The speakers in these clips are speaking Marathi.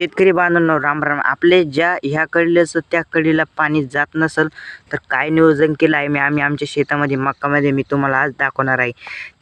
शेतकरी बांधवांनो राम राम. आपले ज्या ह्या कडल्याचं त्या कडीला पाणी जात नसेल तर काय नियोजन केलं आहे मी? आम्ही आमच्या शेतामध्ये मक्कामध्ये मी तुम्हाला आज दाखवणार आहे.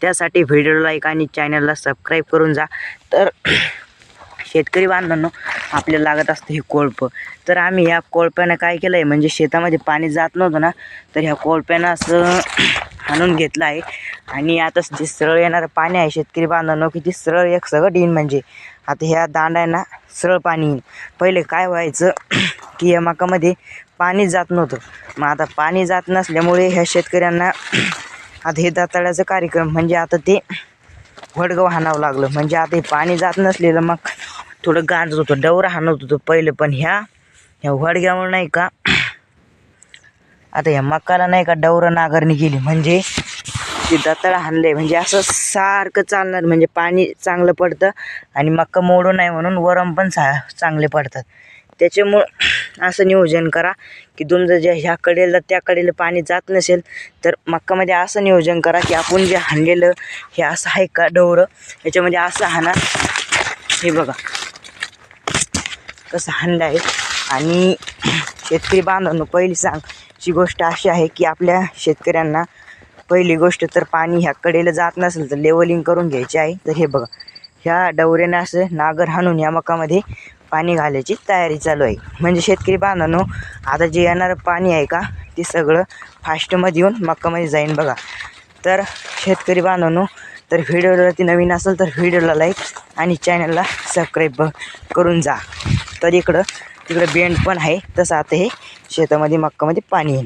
त्यासाठी व्हिडिओ लाईक आणि चॅनलला सबस्क्राईब करून जा. तर शेतकरी बांधवांनो आपल्याला लागत असतं हे कोळपं. तर आम्ही ह्या कोळप्यानं काय केलं आहे म्हणजे शेतामध्ये पाणी जात नव्हतं ना तर ह्या कोळप्यानं असं आणून घेतलं आहे. आणि आता जे सरळ येणारं पाणी आहे शेतकरी बांधवांनो की ती सरळ एक सगळं येईन म्हणजे आता ह्या दांडांना सरळ पाणी येईन पहिले काय व्हायचं की या मकामध्ये पाणी जात नव्हतं. मग आता पाणी जात नसल्यामुळे ह्या शेतकऱ्यांना आता हे दाताळ्याचं कार्यक्रम म्हणजे आता ते वडगं हाणावं लागलं. म्हणजे आता हे पाणी जात नसलेलं मग थोडं गांजत होतं डवरं हाणत होतं पहिलं. पण ह्या ह्या वडग्यामुळे नाही का आता ह्या मकाला नाही का डवरं नागरणी केली. म्हणजे ते दाताळा आहे म्हणजे असं सारखं चालणार. म्हणजे पाणी चांगलं पडतं आणि मक्का मोडू नाही म्हणून वरम पण सा चांगले पडतात. त्याच्यामुळं असं नियोजन करा की तुमचं जे ह्या कडेला त्या कडेला पाणी जात नसेल तर मक्कामध्ये असं नियोजन करा की आपण जे हाणलेलं हे असं आहे का डवरं याच्यामध्ये असं हाणा हे बघा. कसं हाणलं आहे. आणि शेतकरी बांधवांनो पहिली सांगची गोष्ट अशी आहे की आपल्या शेतकऱ्यांना पहिली गोष्ट तर पाणी ह्या कडेला जात नसेल तर लेवलिंग करून घ्यायची आहे. तर हे बघा ह्या डवऱ्याने असं नागर हाणून या मकामध्ये पाणी घालायची तयारी चालू आहे. म्हणजे शेतकरी बांधवांनो आता जे येणारं पाणी आहे का ते सगळं फास्टमध्ये येऊन मक्कामध्ये जाईन बघा. तर शेतकरी बांधवांनो तर व्हिडिओवरती नवीन असेल तर व्हिडिओला लाईक आणि चॅनलला सबस्क्राईब करून जा. तर इकडं तिकडं बेंड पण आहे तसं आता हे शेतामध्ये मक्कामध्ये पाणी येईल.